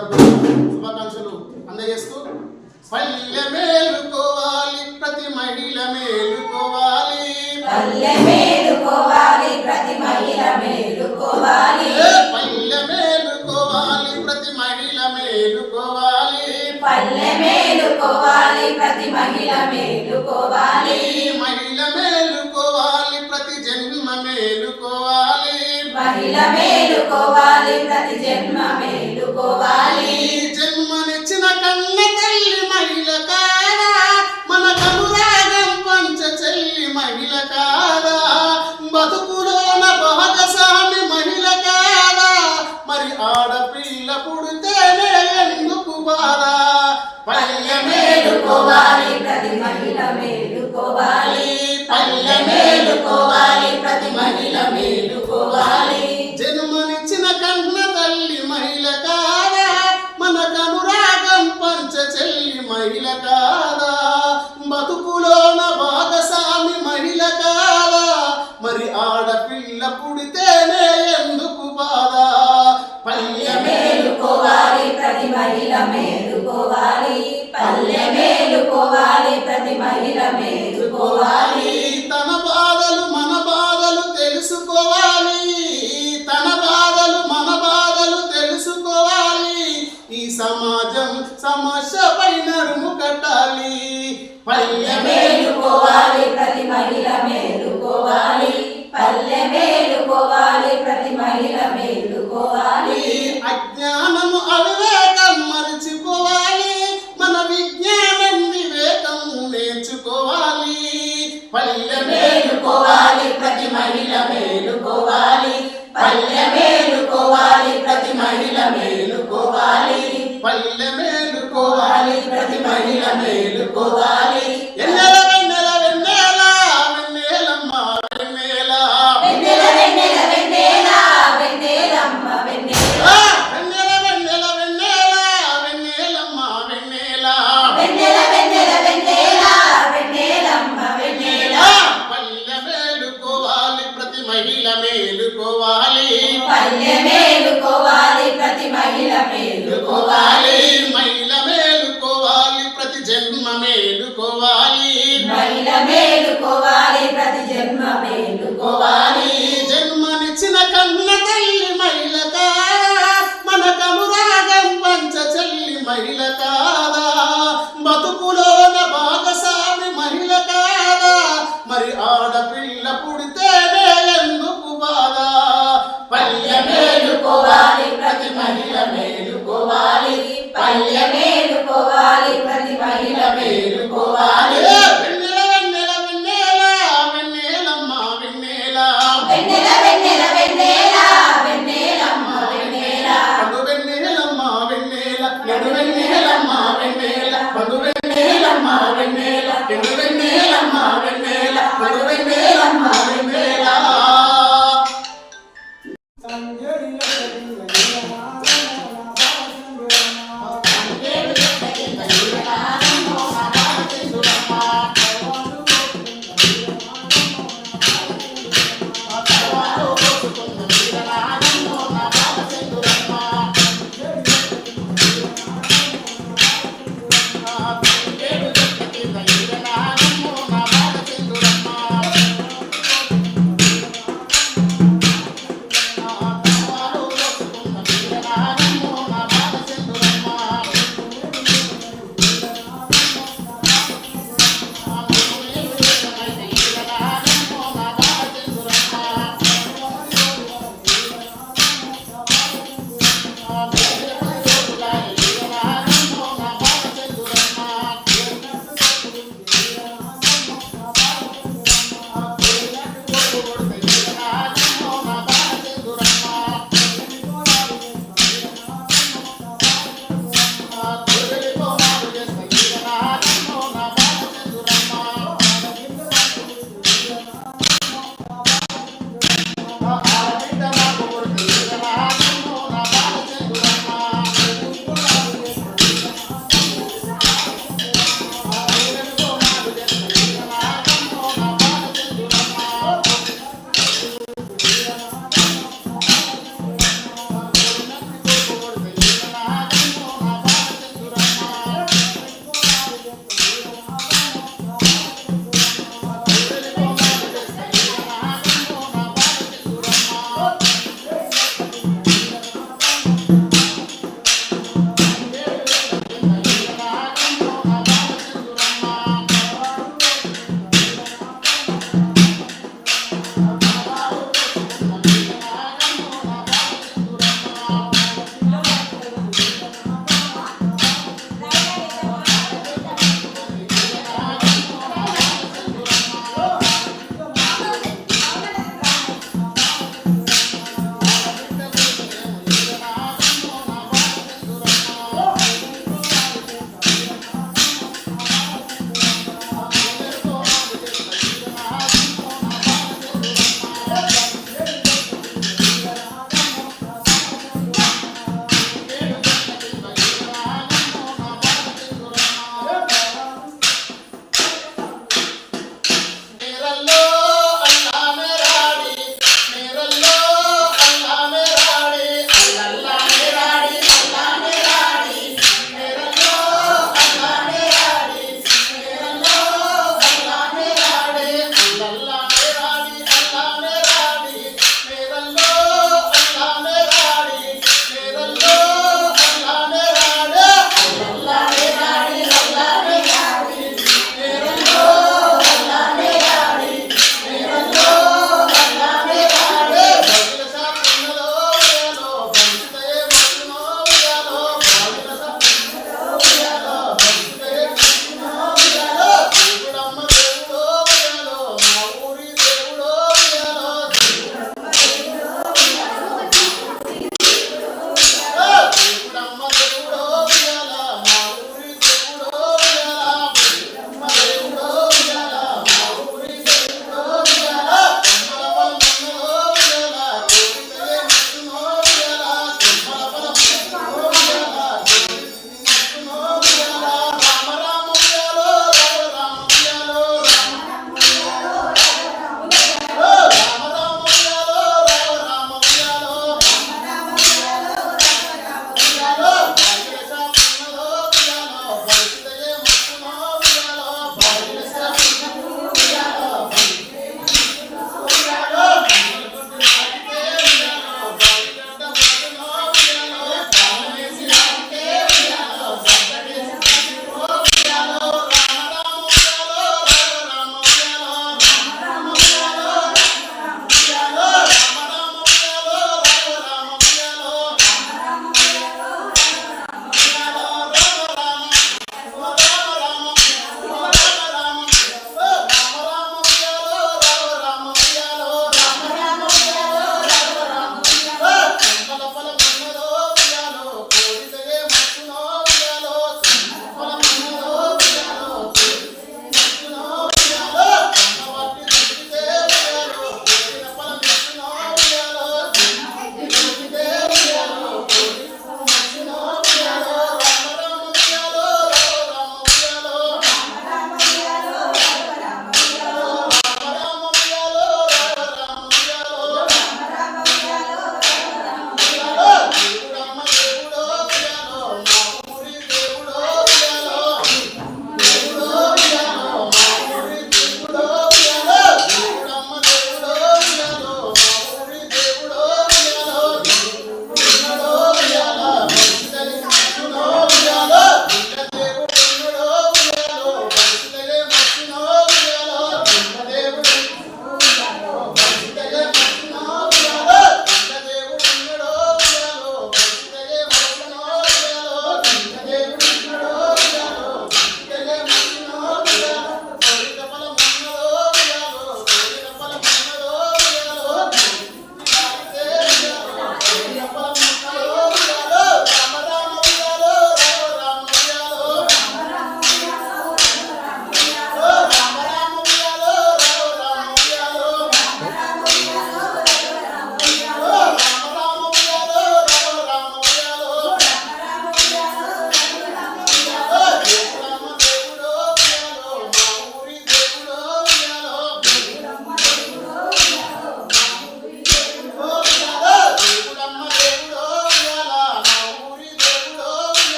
సందర్భంగా శుభాకాంక్షలు అందజేస్తూ పల్లె మేలుకోవాలి ప్రతి మహిళ మేలుకోవాలి. పల్లె మేలుకోవాలి ప్రతి మహిళ మేలుకోవాలి. పల్లె మేలుకోవాలి ప్రతి మహిళ మేలుకోవాలి. పల్లె మేలుకోవాలి ప్రతి మహిళ మేలుకోవాలి. మహిళ మేలుకోవాలి ప్రతి జన్మ మేలుకోవాలి. మహిళ మేలుకోవాలి ప్రతి జన్మ ఈ జన్మనిచ్చిన కన్న తల్లి మహిళ కాదా? మన కనురాగం పంచ చెల్లి మహిళ కాదా? బతుకులోన భాగస్వామి మహిళ కాదా? మరి ఆడపిల్ల పుడితేనే ఎందుకు బాధ? పల్లె మేలుకోవాలి ప్రతి మహిళ మేలుకోవాలి. మహిళ మేలుకోవాలి పల్లె మేలుకోవాలి ప్రతి మహిళ మేలుకోవాలి తన బాధలు మన బాధలు తెలుసుకోవాలి. తన బాధలు మన బాధలు తెలుసుకోవాలి. ఈ సమాజం సమస్యపై నడుము కట్టాలి. పల్లె మేలుకోవాలి ప్రతి మహిళ మేలుకోవాలి పల్లె మేలుకోవాలి ప్రతి మహిళ మేలుకోవాలి అజ్ఞానము అవివేకం పల్లె మేలుకోవాలి ప్రతి మహిళ మేలుకోవాలి. కాదా? బతుకులోన భాగస్వామి మహిళ కాదా? మరి ఆడపిల్ల పుడితేనే ఎందుకు బాధ? పల్లె మేలుకోవాలి ప్రతి మహిళ మేలుకోవాలి పల్లె మేలుకోవాలి.